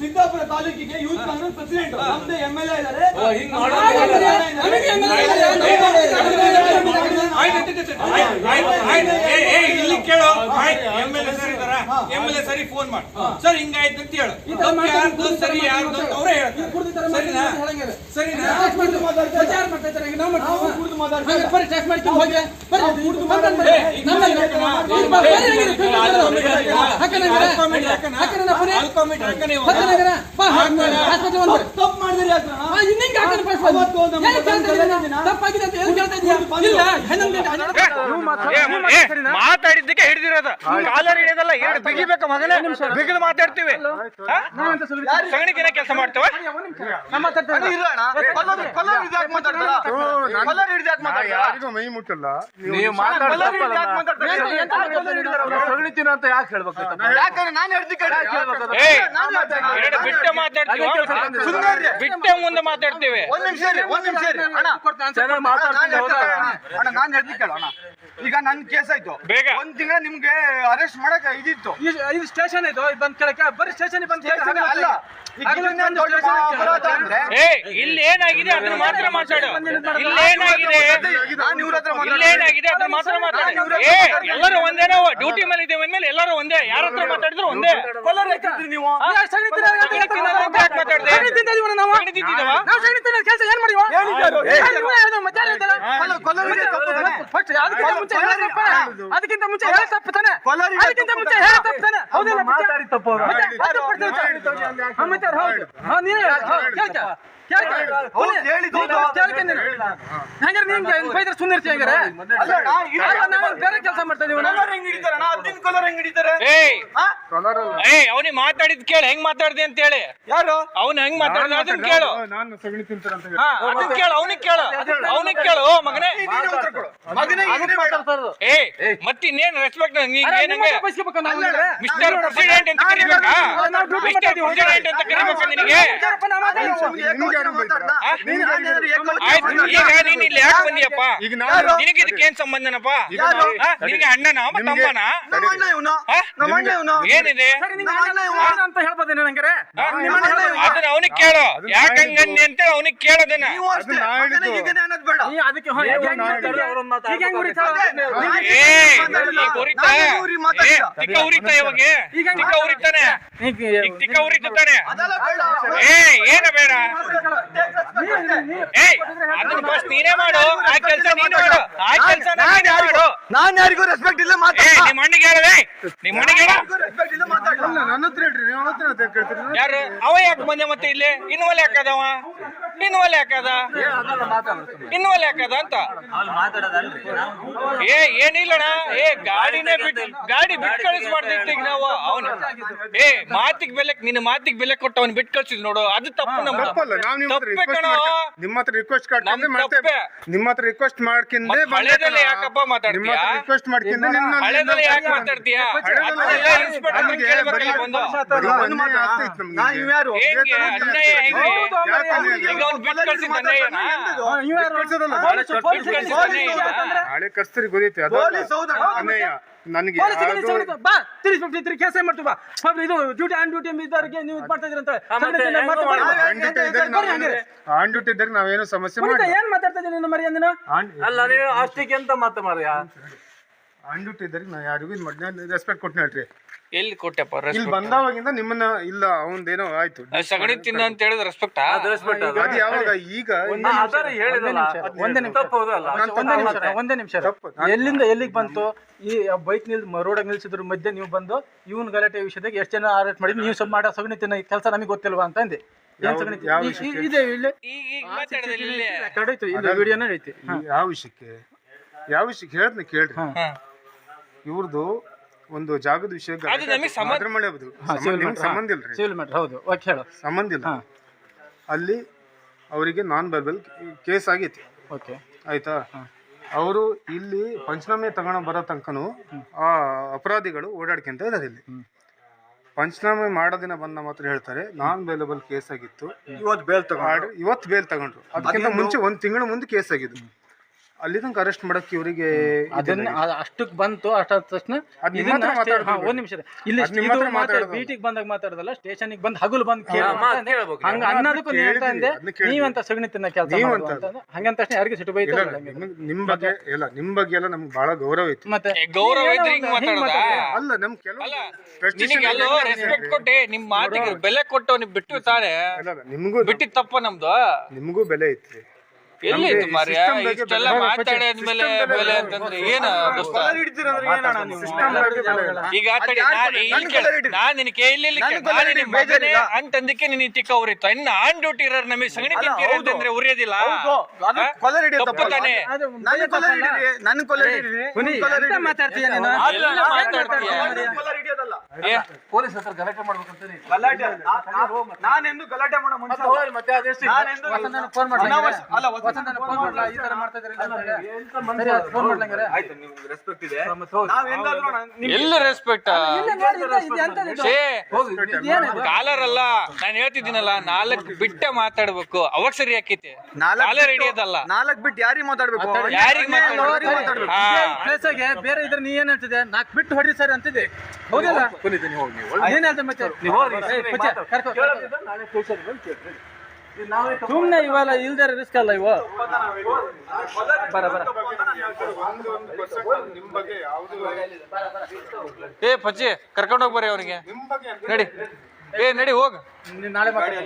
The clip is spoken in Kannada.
ಸಿದ್ದಾಪುರ ತಾಲೂಕಿಗೆ ಯೂತ್ ಕಾಂಗ್ರೆಸ್ ಪ್ರೆಸಿಡೆಂಟ್ ನಮ್ದು ಎಂ ಎಲ್ ಎ ಇದ್ದಾರೆ ಹಿಂಗ್ ಇಲ್ಲಿ ಕೇಳು ಎಂ ಎಲ್ ಎ ಸರ್ ಇದಾರ ಎಂ ಎಲ್ ಎ ಸರಿ ಫೋನ್ ಮಾಡಿ ಸರ್ ಹಿಂಗಾಯ್ತು ಅಂತ ಹೇಳು ಯಾರು ಯಾರ್ದು ಸರಿ ಯಾರ್ದು ಅವರೇ ಹೇಳ್ತಾರೆ ಸರಿನಾ ಸರಿನಾ ನಾವು ಮಾತಾಡ್ತಾರೆ ಆಲ್ಕೋಮೆಂಟ್ ಹಾಕನೆ ತಪ್ಪು ಟೆಸ್ಟ್ ಮಾಡ್ಕೊಂಡು ಅಣ್ಣ? ನಮ್ಮ ಮಾತಾಡಿದ್ದಕ್ಕೆ ಹಿಡಿದಿರೋದು ಕಾಲರ್ ಹಿಡಿಯೋದಲ್ಲ ಎರಡು ಬಿಗಿಬೇಕು ಮಗನೇ ಬಿಗಿದು ಮಾತಾಡ್ತೀವಿ ಸಗಣಿಗಿನ ಕೆಲಸ ಮಾಡ್ತೇವೆ ಯಾರಿಗೂ ಮೈ ಮುಟ್ಟಲ್ಲ ನೀವು ಸೊಳಿತೀನಿ ಅಂತ ಯಾಕೆ ಹೇಳ್ಬೇಕು ಏಯ್ ಎರಡು ಬಿಟ್ಟೆ ಮಾತಾಡ್ತೀವಿ. ಬಿಟ್ಟೆ ಮುಂದೆ ಮಾತಾಡ್ತೀವಿ. ಒಂದ್ ನಿಮಿಷ ಇರಿ, ಒಂದ್ ನಿಮಿಷ ಇರಿ. ಅಣ್ಣ, ನಾನ್ ಅಣ್ಣ ನಾನ್ ಹೇಳ್ತೀನಿ. ಕೇಳು ಅಣ್ಣ. ಈಗ ನನ್ ಕೇಸ್ ಆಯ್ತು. ಬೇಗ. ಒಂದ್ ತಿಂಗಳ ನಿಮ್ಗೆ ಅರೆಸ್ಟ್ ಮಾಡಕ್ ಇದಿತ್ತು. ಇದು ಸ್ಟೇಷನ್ ಇದು ಇದು ಬಂದ್ ಕೇಳಕ್ಕೆ. ಬರೀ ಸ್ಟೇಷನ್ ಬಂದ್ ಅಲ್ಲ. ಇಲ್ಲಿ ಏನಾಗಿದೆ? ಅದನ್ನ ಮಾತ್ರ ಮಾತಾಡು. ಇಲ್ಲಿ ಏನಾಗಿದೆ? ನಾನ್ ಇಲ್ಲಿ ಏನಾಗಿದೆ? ಅದನ್ನ ಮಾತ್ರ ಮಾತಾಡು. ಎಲ್ಲರೂ ಒಂದೇನೋ ಡ್ಯೂಟಿ ಮೇಲೆ ಅಂದ್ಮೇಲೆ ಎಲ್ಲರೂ ಒಂದೇ ಯಾರ ಹತ್ರ ಮಾತಾಡಿದ್ರು ಒಂದೇ ನೀವು? ಸಗಣಿತಿದ್ದೀನವ? ಕೆಲಸ ಏನ್ ಮಾಡಿವ? ಅದಕ್ಕಿಂತ ಮುಂಚೆ ಹೇಳ ತಪ್ಪು ಅದಕ್ಕಿಂತ ಮುಂಚೆ ಹೇಳ ತಪ್ಪು ತಾನೆ. ಹೌದಿಲ್ಲ ಮಾತಾಡಿ ತಪ್ಪು ಹೌದು. ನೀನೇ. ಹಂಗಾರೆ ನಿಮ್ಗೆ ಬೈದ್ರೆ ನಾವು ಬೇರೆ ಕೆಲಸ ಮಾಡ್ತಾ ಇದೀವಿ ನಾವು. ಕೊಲ್ಲರ್ ಹೆಂಗ್ ಹಿಡಿತಾರೆ ಏಯ್ ಅವನಿಗೆ ಮಾತಾಡಿದ್ ಕೇಳಿ ಹೆಂಗ್ ಮಾತಾಡ್ದೆ ಅಂತ ಹೇಳಿ. ಯಾರು? ಅವ್ನ ಹೆಂಗ್ ಮಾತಾಡ್ದ ಅದನ್ನ ಕೇಳು. ನಾನು ಸಗಣಿ ತಿಂತಾರಂತ ಹಾ ಅದನ್ನ ಕೇಳು ಅವನಿಗೆ ಕೇಳು. ಅವನಿಗೆ ಕೇಳು ಓ ಮಗನೇ. ನೀನೇ ಉತ್ತರ ಕೊಡು. ಮಗನೇ. ಏ ರೆಸ್ಪೆಕ್ಟ್ ಬೈಸ್ಕೊಬೇಕಾ ನಾವು ಹಂಗಾರೆ? ಮಿಸ್ಟರ್ ಪ್ರೆಸಿಡೆಂಟ್ ಅಂತ ಕರಿಬೇಕಾ? ಮಿಸ್ಟರ್ ಪ್ರೆಸಿಡೆಂಟ್ ಅಂತ ಕರಿಬೇಕಾ ನಿನಗೆ? ಆಯ್ತು ಈಗ ನೀನ್ ಇಲ್ಲಿ ಯಾಕೆ ಬಂದಿಯಪ್ಪ? ಈಗ ನಾನು ನಿನಗೆ ಇದಕ್ಕೆ ಏನ್ ಸಂಬಂಧನಪ್ಪ? ನಿನಗೆ ಅಣ್ಣನ? ತಮ್ಮನ? ನಮ್ಮ ಏನಿದೆ? ಅಂತ ಹೇಳ್ಬೋದೇ. ಅದನ್ನ ಅವನಿಗೆ ಕೇಳು. ಅಂತ ಅವನಿಗೆ ಕೇಳೋದನ್ನ ಅದಕ್ಕೆ. ತಿಕ್ಕ ಉರಿತಾ ಇವಾಗ? ತಿಕ್ಕ ಉರಿತಾನೆ? ತಿಕ್ಕ ಉರಿತಾನೆ? ಅದೆಲ್ಲ ಏ ಏನ ಬೇಡ? ಏಯ್ ಅದನ್ನ ಫಸ್ಟ್ ನೀನೇ ಮಾಡು. ಆ ಕೆಲಸ ನೀನು ಮಾಡು. ಆ ಕೆಲಸ ನಾನ್ ನೀನೇ ಮಾಡು. ನಾನ್ ಯಾರಿಗೂ ರೆಸ್ಪೆಕ್ಟ್ ಇಲ್ಲ ಮಾತಾಡ್ತೀನಿ ಮಾತಾಡ ನಿಮ್ಮ ಅಣ್ಣಿಗೆ ಹೇಳವೇ ನಿಮ್ಮ ಅಣ್ಣಿಗೆ ಹೇಳ ರೆಸ್ಪೆಕ್ಟ್ ಇಲ್ಲ ಮಾತಾಡ ಅಲ್ಲ ನನ್ನ ಹತ್ರ ಹೇಳ್ರಿ ನೀವು ಅವನ ಹತ್ರ ಕೇಳ್ತೀರಿ. ಯಾರು? ಅವ ಯಾಕೆ ಬಂದೆ ಮತ್ತೆ ಇಲ್ಲಿ? ಇನ್ವಾಲ್ ಯಾಕದವ ಇನ್ವಾಲ್ ಯಾಕದ ಇನ್ವಾಲ್ ಯಾಕದ ಅಂತ ಏ ಏನಿಲ್ಲಣ ಏ ಗಾಡಿನೇ ಬಿಟ್ಟು ಗಾಡಿ ಬಿಟ್ಟು ಕಳಿಸ್ಬಾರ್ದಿತ್ತು ಈಗ ನಾವು ಅವನು ಏ ಮಾತಿಗೆ ಬೆಲೆ ನಿನ್ನ ಮಾತಿಗೆ ಬೆಲೆ ಕೊಟ್ಟು ಅವ್ನು ಬಿಟ್ಟು ಕಳ್ಸಿದ್ ನೋಡು ಅದು ತಪ್ಪು ನಮ್ಮ ತಪ್ಪಲ್ಲ ನಾವು ನಿಮ್ಮ ಹತ್ರ ತಪ್ಪೆ ರಿಕ್ವೆಸ್ಟ್ ಕಣೋ ನಿಮ್ಮ ಹತ್ರ ರಿಕ್ವೆಸ್ಟ್ ಮಾಡ್ಕೊಂಡೆ ನಮ್ ತಪ್ಪೆ. ನಿಮ್ಮ ಹತ್ರ ರಿಕ್ವೆಸ್ಟ್ ಮಾಡ್ಕೊಂಡೆ ಮತ್ತ್ ಹಳೇದೆಲ್ಲ ಯಾಕಪ್ಪ ಮಾತಾಡ್ತೀಯ? ನಿಮ್ಮ ಹತ್ರ ರಿಕ್ವೆಸ್ಟ್ ಮಾಡ್ಕೊಂಡೆ ನಿನ್ನ ಹಳೆದಲ್ಲ ಯಾಕೆ ಮಾತಾಡ್ತೀಯ ಹಳೆದಲ್ಲ ಅದನ್ನೆಲ್ಲ ಯಾಕೆ? ಇನ್ಸ್ಪೆಕ್ಟರ್ ನಮ್ಗೆ ಕೇಳ್ಬೇಕಲ್ಲ ಬರೀ ಒಂದು? ನಮ್ಗೆ. ಹೆಂಗೆ ಅನ್ಯಾಯ ಹೆಂಗೆ ಯಾಕೆ ಅನ್ಯಾಯ? ಈಗ ಅದು ಅನ್ಯಾಯ ನನಗೆ ಕೆಲಸ ಮಾಡ್ತೀವಿ ಇದು ಡ್ಯೂಟಿ ಆನ್ ಡ್ಯೂಟಿ ಇದ್ದವರಿಗೆ ನೀವು ಮಾಡ್ತಾ ಇದ್ರಿ ಆನ್ ಡ್ಯೂಟಿ ಇದ್ದಾಗ ನಾವೇನು ಸಮಸ್ಯೆ ಏನ್ ಮಾತಾಡ್ತಾ ಇದ್ದೀನಿ ನಿನ್ನ ಮರಿ ಅಂದಿನ? ಅಲ್ಲ ನೀವು ಅಷ್ಟಕ್ಕೆ ಎಂತ ಮಾತು ಮಾರ್ಯ? ಆನ್ ಡ್ಯೂಟಿ ಇದ್ದಾಗ ನಾವು ಯಾರಿಗೂ ಇದು ಮಾಡಿ ರೆಸ್ಪೆಕ್ಟ್ ಕೊಟ್ಟು ಹೇಳ್ರಿ. ಎಲ್ಲಿ ಕೊಟ್ಟೆಪ್ಪ ಇಲ್ಲಿ ರೆಸ್ಪೆಕ್ಟ್ ಬಂದವಾಗಿಂದ ನಿಮ್ಮನ್ನ ಇಲ್ಲ ಅವಂದೇನೋ ಆಯ್ತು. ಸಗಣಿ ತಿನ್ನ ಅಂತ ಹೇಳಿದ್ರೆ ರೆಸ್ಪೆಕ್ಟಾ ರೆಸ್ಪೆಕ್ಟ್ ಅದು ಯಾವಾಗ ಈಗ ನಾ ಒಂದೇ ನಿಮಿಷ. ತಪ್ಪು ಹೌದಲ್ಲ ಒಂದೇ ನಿಮಿಷ. ಒಂದೇ ನಿಮಿಷ. ಎಲ್ಲಿಂದ ಎಲ್ಲಿಗೆ ಬಂತು? ಈ ಬೈಕ್ ನಿಲ್ ರೋಡಾಗ ನಿಲ್ಸಿದ್ರ ಮಧ್ಯೆ ನೀವು ಬಂದು ಇವನ್ ಗಲಾಟೆ ವಿಷಯದಾಗ ಎಷ್ಟು ಜನ ಆರೇಟ್ ಮಾಡಿ ನೀವು ಸ್ವಲ್ಪ ಮಾಡೋ ಸಗಣಿ ತಿನ್ನ ಕೆಲಸ ನಮಗೆ ಗೊತ್ತಿಲ್ವಾ ಅಂತ ಅಂದೆ. ಏನ್ ಸಗಣಿ ತಿನ್ನ- ಯಾವ ಈ- ಈ- ಇದೆ ಇಲ್ಲಿ. ಈಗ ಈಗ ಇಲ್ಲಿ. ರೆಕಾರ್ಡ್ ಐತಿ ಇಲ್ಲಿ ವಿಡಿಯೋನೇ ಐತಿ ಯಾವ ವಿಷಯಕ್ಕೆ? ಯಾವ ವಿಷಯಕ್ಕೆ ಹೇಳ್ತೀನಿ ಕೇಳ್ರಿ. ಹಾ. ಇವ್ರದ್ದು ಒಂದು ಜಾಗದ ವಿಷಯ ಅದು ನಮಗೆ ಸಂಬಂಧ- ಮಳೆ ಅದು ನಿಮ್ಗೆ ಸಂಬಂಧ ಇಲ್ರಿ. ಸಿವಿಲ್ ಮ್ಯಾಟ್ರ್ ಹೌದು. ಓಕೆ ಹೇಳು. ಸಂಬಂಧ ಇಲ್ಲ. ಹಾ. ಅಲ್ಲಿ ಅವರಿಗೆ ನಾನ್ ಬರ್ಬಲ್ ಕೇಸ್ ಆಗೈತಿ. ಓಕೆ. ಆಯ್ತಾ? ಅವರು ಇಲ್ಲಿ ಪಂಚನಾಮೆ ತಗೊಂಡ ಬರೋ ತನಕನು ಆ ಅಪರಾಧಿಗಳು ಓಡಾಡ್ಕೊಂತ ಇದಾರೆ ಇಲ್ಲಿ. ಪಂಚನಾಮೆ ಮಾಡೋ ದಿನ ಬಂದ ಮಾತ್ರ ಹೇಳ್ತಾರೆ ನಾನ್ ಬೇಲಬಲ್ ಕೇಸ್ ಆಗಿತ್ತು. ಇವತ್ತು ಬೇಲ್ ತಗೊಂಡು ಇವತ್ತು ಬೇಲ್ ತಗೊಂಡ್ರು. ಅದಕ್ಕಿಂತ ಮುಂಚೆ ಒಂದ್ ತಿಂಗಳ ಮುಂದೆ ಕೇಸ್ ಆಗಿದ್ದು. ಅಲ್ಲಿ ತನಕ ಅರೆಸ್ಟ್ ಮಾಡಕ್ಕೆ ಇವರಿಗೆ ಅದನ್ನ ಅಷ್ಟಕ್ಕೆ ಬಂತು ಅಷ್ಟಾದ ತಕ್ಷಣ. ಒಂದ್ ನಿಮಿಷ. ಇಲ್ಲಿ ಬೀಟಿಗೆ ಬಂದಾಗ ಮಾತಾಡೋದಲ್ಲ ಸ್ಟೇಷನ್ಗೆ ಬಂದ್ ಹಗಲು ಬಂದ್ ಹಂಗ ಅನ್ನೋದಕ್ಕೂ ನೀವ್ ಹೇಳ್ತಾ ಅಂದೆ ನೀವಂತ ಸಗಣಿ ತಿನ್ನ ಕೆಲಸ ಹಂಗಂತ ತಕ್ಷಣ ಯಾರಿಗೆ ಸಿಟ್ಟು ಬೈತು ನಿಮ್- ಬಗ್ಗೆ ಇಲ್ಲ ನಿಮ್ ಬಗ್ಗೆ ಎಲ್ಲ ನಮ್ಗೆ ಬಹಳ ಗೌರವ ಇತ್ತು ಮತ್ತೆ ಗೌರವ. ಅಲ್ಲ ನಮ್ ಕೆಲವು ಎಲ್ಲೋ ರೆಸ್ಪೆಕ್ಟ್ ಕೊಟ್ಟೆ ನಿಮ್ ಮಾತಿಗೆ ಬೆಲೆ ಕೊಟ್ಟು ನೀವು ಬಿಟ್ಟು ಅಲ್ಲ, ನಿಮ್ಗೂ ಬಿಟ್ಟಿದ್ ತಪ್ಪ ನಮ್ದು. ನಿಮ್ಗೂ ಬೆಲೆ ಐತ್ರಿ. ಎಲ್ಲಿ ನಮ್ಗೆ ಐತು ಮಾರ್ಯ ಇಷ್ಟೆಲ್ಲ ಬೆಲೆ- ಮಾತಾಡಿದ್ಮೇಲೆ ಬೆಲೆ ಅಂತಂದ್ರೆ ಏನ. ಈಗ ಯಾರ್ ನಾನ್ ನನ್. ನಾನ್ ಹಿಡಿ, ಅಂತಂದಕ್ಕೆ ನೀನ್ ತಿಕ್ಕ ಉರಿತು ಇನ್ನ ಆನ್ ಡ್ಯೂಟಿ ಇರೋರು ನಮಗೆ ಸಗಣಿ ಹೌದು. ಅಂತಂದ್ರೆ ಉರಿಯೋದಿಲ್ಲ ತಪ್ಪು ತಪ್ಪಲ್ಲ. ತಾನೇ ಅದು ನನ್ನ ಬೈಯೋದು ಕೊಲೆ ತಪ್ಪಲ್ಲ. ಹಿಡೀರಿ, ನನ್ನ ಕೊಲೆ ಹಿಡೀರಿ, ಹುನಿ, ನಿಮ್ ಕೊಲೆ ಎಂತ ಹಿಡೀರಿ. ಮಾತಾಡ್ತೀಯ ನೀನು? ಎಲ್ಲ ಮಾತಾಡ್ತೀಯ ನನ್ನ ಕೊಲೆ ಹಿಡಿಯೋದಲ್ಲ. ಏ, ಪೊಲೀಸ್ ಹತ್ರ ಗಲಾಟೆ ಮಾಡ್ಬೇಕಂತ. ಗಲಾಟೆ ನಾನೆಂದು ಮಾಡೋ ಮನುಷ್ಯ ನಾನೆಂದು- ಫೋನ್ ಅಲ್ಲ, ವಸಂತನ ಫೋನ್ ಮಾಡ್ಲಾ? ಈ ತರ ಮಾಡ್ತಾ ಇದ್ದಾರೆ ಅಂತ ಹೇಳಿ. ಸರಿ ಆಯ್ತು, ಫೋನ್ ಮಾಡ್ಲಂಗಾರೆ ಆಯ್ತು ನಿಮ್ಗೆ ರೆಸ್ಪೆಕ್ಟ್ ಇದೆ. ನಾವ್ ಎಲ್ಲಿ ರೆಸ್ಪೆಕ್ಟ್ ಹೋಗು? ಕಾಲರ್ ಅಲ್ಲ ನಾನು ಹೇಳ್ತಿದ್ದೀನಲ್ಲ ನಾಲ್ಕು ಬಿಟ್ಟೆ ಮಾತಾಡ್ಬೇಕು. ಅವಾಗ ಸರಿ ಆಕೈತಿ. ನಾಲ್ಕ್ ಕಾಲರ್ ಬಿಟ್ಟು- ಹಿಡಿಯೋದಲ್ಲ. ನಾಲ್ಕ್ ಬಿಟ್ಟು ಯಾರಿಗೆ ಮಾತಾಡ್ಬೇಕು? ಯಾರಿಗೆ ಮಾತಾಡ್ಬೇಕು? ಬೇರೆ ಇದ್ರೆ ನೀ ಏನ್ ಹೇಳ್ತಿದೆ ನಾಕ್ ಬಿಟ್ಟು ಹೊಡಿ ಸರ್ ಅಂತಿದೆ ಹೌದಿಲ್ಲ ಏನ್ ಹೇಳ್ದೆ ಮತ್ತೆ? ಏ, ಪುಚ್ಚ, ಸುಮ್ನೆ ಇವೆಲ್ಲ ಇಲ್ದೇ ರಿಸ್ಕ್ ಅಲ್ಲ ಇವು. ಬರ ಬರ. ನಿಮ್ ಬಗ್ಗೆ ಯಾವ್ದು ಏ ಪಜ್ಜಿ ಕರ್ಕೊಂಡೋಗ್ಬರಿ ಅವ್ರಿಗೆ ನಡಿ. ಏ ನಡಿ ಹೋಗ. ನಾಳೆ ಮಾಡಿ